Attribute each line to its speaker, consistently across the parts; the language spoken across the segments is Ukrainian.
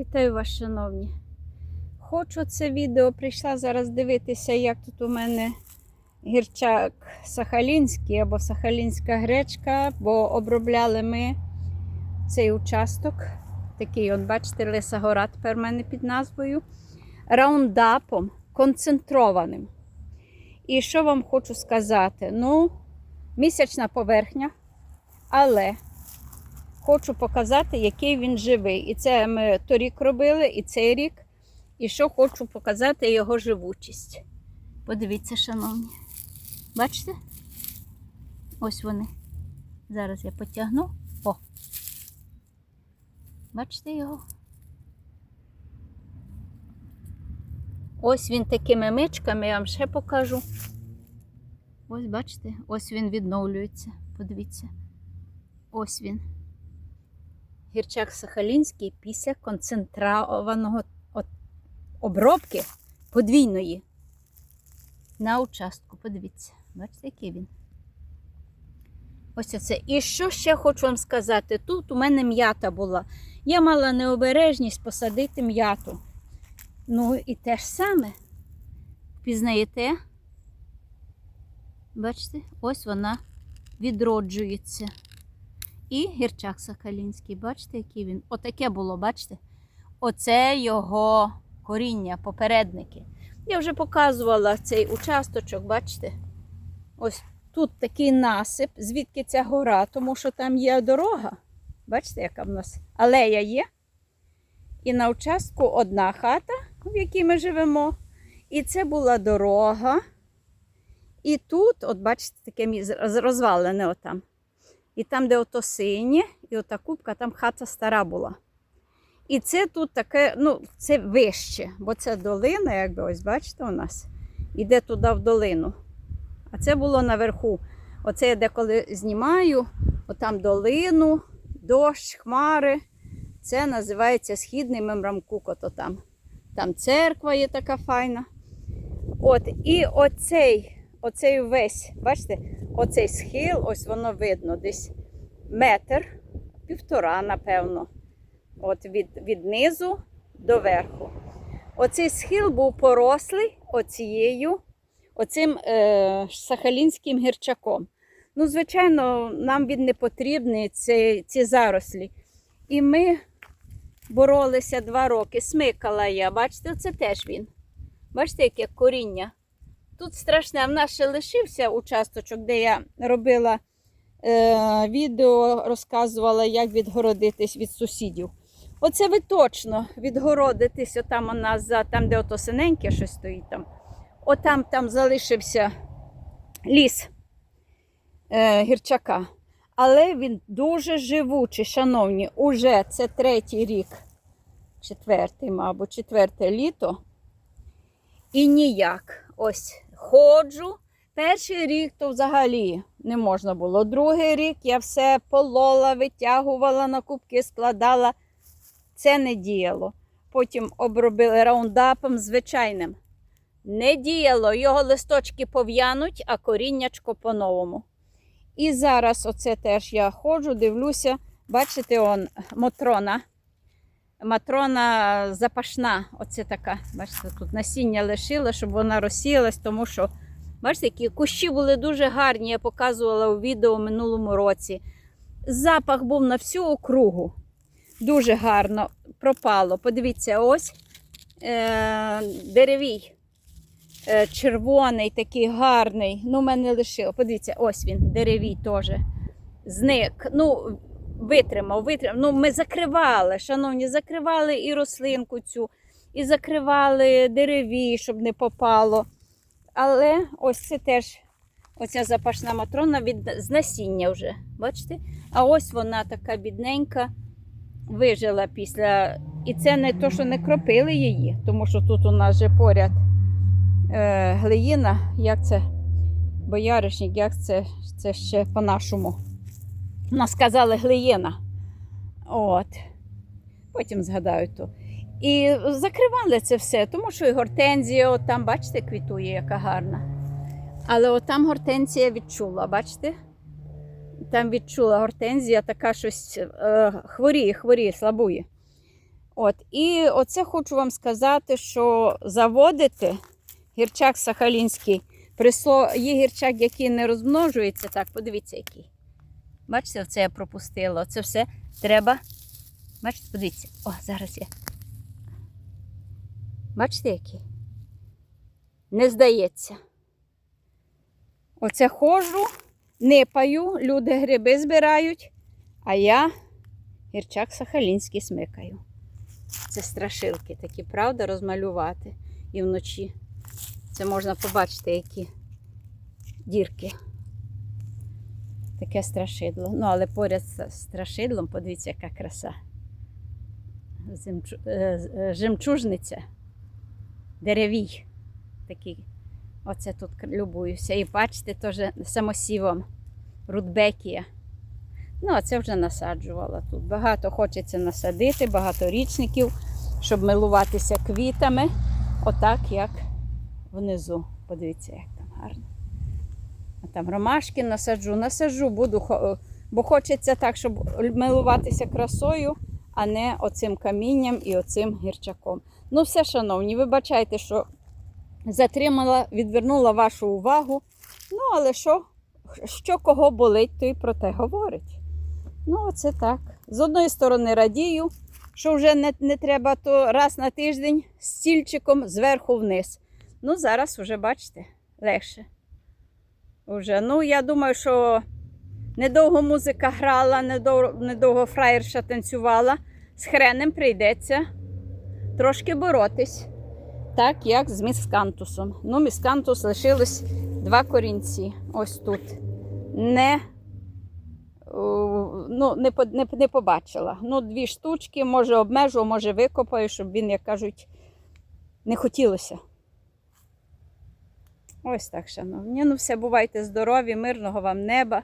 Speaker 1: Вітаю вас, шановні. Хочу це відео, прийшла зараз дивитися, як тут у мене гірчак сахалінський або сахалінська гречка, бо обробляли ми цей участок. Такий, от, бачите, Лиса Гора тепер в мене під назвою. Раундапом концентрованим. І що вам хочу сказати? Ну, місячна поверхня, але хочу показати, який він живий. І це ми торік робили, і цей рік. І що хочу показати його живучість. Подивіться, шановні. Бачите? Ось вони. Зараз я потягну. О! Бачите його? Ось він такими мичками, я вам ще покажу. Ось бачите, ось він відновлюється. Подивіться. Ось він. Гірчак Сахалінський після концентрованого обробки подвійної на участку. Подивіться, бачите, який він. Ось оце. І що ще хочу вам сказати? Тут у мене м'ята була. Я мала необережність посадити м'яту. Ну і те ж саме. Впізнаєте? Бачите, ось вона відроджується. І гірчак сахалінський, бачите, який він? Отаке було, бачите? Оце його коріння, попередники. Я вже показувала цей участочок, бачите? Ось тут такий насип, звідки ця гора, тому що там є дорога. Бачите, яка в нас алея є. І на участку одна хата, в якій ми живемо. І це була дорога. І тут, от бачите, таке розвалене отам. І там, де ото синє, і ота кубка, там хата стара була. І це тут таке, ну, це вище, бо це долина, якби ось бачите, у нас іде туди в долину. А це було наверху. Оце я деколи знімаю, отам долину, дощ, хмари. Це називається східний мемрамкукот. Отам. Там церква є така файна. От, і оцей, оцей весь, бачите, оцей схил, ось воно видно, десь метр, півтора, напевно. От від, від низу до верху. Оцей схил був порослий оцією, оцим е, сахалінським гірчаком. Ну, звичайно, нам він не потрібний, ці, ці зарослі. І ми боролися два роки. Смикала я, бачите, це теж він. Бачите, яке коріння. Тут страшне, в нас ще лишився участочок, де я робила е, відео, розказувала, як відгородитись від сусідів. Оце ви точно відгородитесь, отам у нас там, де ото синеньке щось стоїть там. Отам там залишився ліс е, гірчака. Але він дуже живучий, шановні. Уже це третій рік, четвертий, мабуть, четверте літо. І ніяк. Ось ходжу. Перший рік то взагалі не можна було. Другий рік я все полола, витягувала на кубки, складала. Це не діяло. Потім обробили раундапом звичайним. Не діяло, його листочки пов'януть, а коріннячко по-новому. І зараз оце теж я ходжу, дивлюся. Бачите, он Матрона. Матрона запашна. Оце така. Бачите, тут насіння лишила, щоб вона розсіялась, тому що, бачите, які кущі були дуже гарні. Я показувала у відео в минулому році. Запах був на всю округу. Дуже гарно пропало. Подивіться, ось е- деревій. Е, червоний, такий гарний. Ну, мене лишило. Подивіться, ось він, деревій теж. Зник. Ну, витримав, витримав. Ну, ми закривали, шановні, закривали і рослинку цю, і закривали дереві, щоб не попало. Але ось це теж оця запашна матрона від з насіння вже. Бачите? А ось вона така бідненька, вижила після. І це не то, що не кропили її, тому що тут у нас же поряд е, глиїна, як це бояришник, як це, це ще по-нашому. У нас казали глиїна. От. Потім згадаю то. І закривали це все, тому що і гортензія, от там, бачите, квітує, яка гарна. Але от там гортензія відчула, бачите? Там відчула гортензія, така щось е, хворіє, хворіє, слабує. От, і оце хочу вам сказати, що заводити гірчак сахалінський, є гірчак, який не розмножується. Так, подивіться, який. Бачите, оце я пропустила. Оце все треба. Бачите, подивіться. О, зараз я. Бачите, який? Не здається. Оце ходжу, нипаю, люди гриби збирають, а я гірчак сахалінський смикаю. Це страшилки такі, правда, розмалювати і вночі. Це можна побачити, які дірки. Таке страшидло. Ну, але поряд з страшидлом, подивіться, яка краса. Земчу... е, е, Жемчужниця. Деревій. Такий. Оце тут любуюся. І бачите, теж самосівом. Рудбекія. Ну, а це вже насаджувала тут. Багато хочеться насадити, багаторічників, щоб милуватися квітами, отак, як внизу. Подивіться, як там гарно. Там ромашки насаджу, насаджу, буду, бо хочеться так, щоб милуватися красою, а не оцим камінням і оцим гірчаком. Ну, все, шановні, вибачайте, що затримала, відвернула вашу увагу. Ну, але що, що кого болить, то й про те говорить. Ну, оце так. З одної сторони радію, що вже не, не треба то раз на тиждень з стільчиком зверху вниз. Ну, зараз вже, бачите, легше. Уже. Ну, я думаю, що недовго музика грала, недовго, недовго фраєрша танцювала. З хренем прийдеться трошки боротись. Так, як з міскантусом. Ну, міскантус лишилось два корінці. Ось тут. Не ну, не, не, не побачила. Ну, дві штучки, може обмежу, може викопаю, щоб він, як кажуть, не хотілося. Ось так, шановні. Ну, все, бувайте здорові, мирного вам неба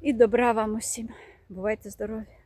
Speaker 1: і добра вам усім. Бувайте здорові.